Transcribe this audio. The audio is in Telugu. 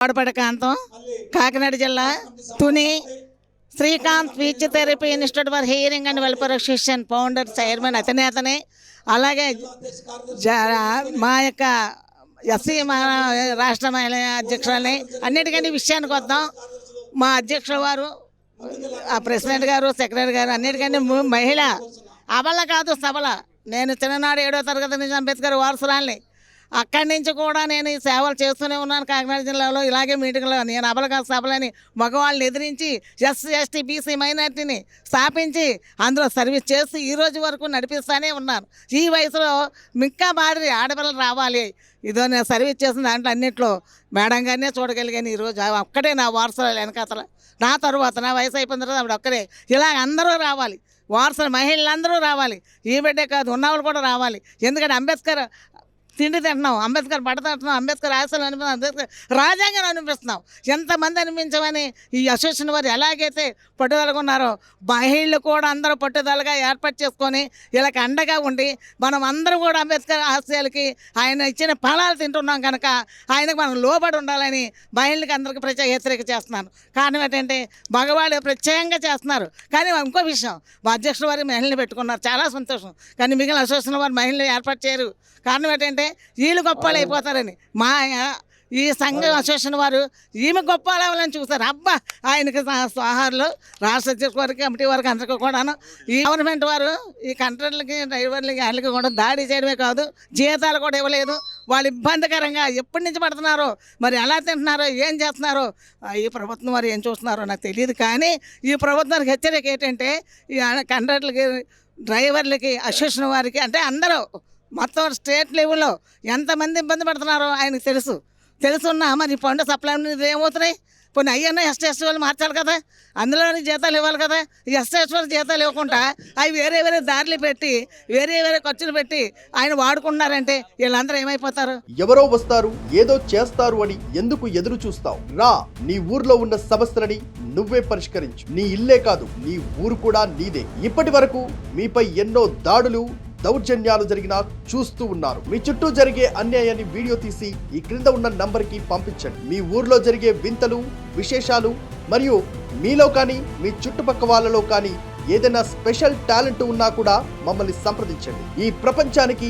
వాడపడ కాంతం కాకినాడ జిల్లా Tuni Srikanth speech therapy institute for hearing and welfare association founder chairman అతనే అతనే అలాగే జ- మా యొక్క ఎస్సీ మా రాష్ట్ర మహిళా అధ్యక్షులని అన్నిటికంటే విషయానికి వద్దాం. మా అధ్యక్షుల వారు ఆ ప్రెసిడెంట్ గారు సెక్రటరీ గారు అన్నిటికంటే మహిళ. అబల కాదు సబల నేను చిన్ననాడు ఏడో తరగతి నుంచి అంబేద్కర్ వారసురాల్ని. అక్కడి నుంచి కూడా నేను ఈ సేవలు చేస్తూనే ఉన్నాను కాకినాడ జిల్లాలో. ఇలాగే మీటింగ్లో నేను అబలగా సభలని మగవాళ్ళని ఎదిరించి ఎస్సీ ఎస్టీ బీసీ మైనార్టీని స్థాపించి అందులో సర్వీస్ చేసి ఈ రోజు వరకు నడిపిస్తూనే ఉన్నాను. ఈ వయసులో ఇంకా మాదిరి ఆడపిల్లలు రావాలి. ఇదో నేను సర్వీస్ చేసిన దాంట్లో అన్నింటిలో మేడం గారినే చూడగలిగాను ఈరోజు ఆమె ఒక్కడే నా వారసులు వెనకాతల. నా తరువాత నా వయసు అయిపోయిన తర్వాత ఆవిడ ఒక్కడే ఇలా అందరూ రావాలి. వారసులు మహిళలందరూ రావాలి. ఈ బిడ్డే కాదు ఉన్నవాళ్ళు కూడా రావాలి. ఎందుకంటే అంబేద్కర్ తిండి తింటున్నాం అంబేద్కర్ బట్ట తింటున్నాం అంబేద్కర్ ఆశలు అనిపిస్తున్నాం అంబేద్కర్ రాజ్యాంగం అనిపిస్తున్నాం. ఎంతమంది అనిపించమని ఈ అసోసియేషన్ వారు ఎలాగైతే పట్టుదలగా ఉన్నారో మహిళలు కూడా అందరూ పట్టుదలగా ఏర్పాటు చేసుకొని వీళ్ళకి అండగా ఉండి మనం అందరం కూడా అంబేద్కర్ ఆశయాలకి ఆయన ఇచ్చిన ఫలాలు తింటున్నాం కనుక ఆయనకు మనం లోబడి ఉండాలని మహిళలకు అందరికీ ప్రత్యేక హెచ్చరిక చేస్తున్నాను. కారణం ఏంటంటే మగవాళ్ళు ప్రత్యేకంగా చేస్తున్నారు. కానీ ఇంకో విషయం మా అధ్యక్షుల వారి మహిళని పెట్టుకున్నారు. చాలా సంతోషం. కానీ మిగిలిన అసోసియేషన్ వారు మహిళలు ఏర్పాటు చేయరు. కారణం ఏంటంటే వీళ్ళు గొప్పలు అయిపోతారని. మా ఈ సంఘం అసోసియేషన్ వారు ఈమె గొప్ప అవ్వాలని చూస్తారు అబ్బా ఆయనకి స్వాహార్లు రాష్ట్ర అధ్యక్ష వారికి కమిటీ వారికి అందరికీ కూడాను. ఈ గవర్నమెంట్ వారు ఈ కంట్రోళ్ళకి డ్రైవర్లకి వాళ్ళకి కూడా దాడి చేయడమే కాదు జీతాలు కూడా ఇవ్వలేదు. వాళ్ళు ఇబ్బందికరంగా ఎప్పటి నుంచి పడుతున్నారో మరి ఎలా తింటున్నారో ఏం చేస్తున్నారో ఈ ప్రభుత్వం వారు ఏం చూస్తున్నారో నాకు తెలియదు. కానీ ఈ ప్రభుత్వానికి హెచ్చరిక ఏంటంటే ఈ కండక్టర్లకి డ్రైవర్లకి అసోసియేషన్ వారికి అంటే అందరూ మొత్తం స్టేట్ లెవెల్లో ఎంతమంది ఇబ్బంది పడుతున్నారో ఆయనకు తెలుసు. తెలుసున్నా మరి పండు సప్లై ఏమవుతున్నాయి? కొన్ని అయ్యన్న ఎస్టీ వాళ్ళు మార్చాలి కదా? అందులోని జీతాలు ఇవ్వాలి కదా? ఈ ఎస్టీ వాళ్ళు జీతాలు ఇవ్వకుండా అవి వేరే వేరే దారులు పెట్టి వేరే వేరే ఖర్చులు పెట్టి ఆయన వాడుకున్నారంటే వీళ్ళందరూ ఏమైపోతారు? ఎవరో వస్తారు ఏదో చేస్తారు అని ఎందుకు ఎదురు చూస్తావు? రా నీ ఊర్లో ఉన్న సమస్యలని నువ్వే పరిష్కరించు. నీ ఇల్లే కాదు నీ ఊరు కూడా నీదే. ఇప్పటి వరకు మీపై ఎన్నో దాడులు దౌర్జన్యాలు జరిగినా చూస్తూ ఉన్నారు. మీ చుట్టూ జరిగే అన్యాయాన్ని వీడియో తీసి ఈ క్రింద ఉన్న నంబర్కి పంపించండి. మీ ఊర్లో జరిగే వింతలు విశేషాలు మరియు మీలో కానీ మీ చుట్టుపక్క వాళ్ళలో కానీ ఏదైనా స్పెషల్ టాలెంట్ ఉన్నా కూడా మమ్మల్ని సంప్రదించండి. ఈ ప్రపంచానికి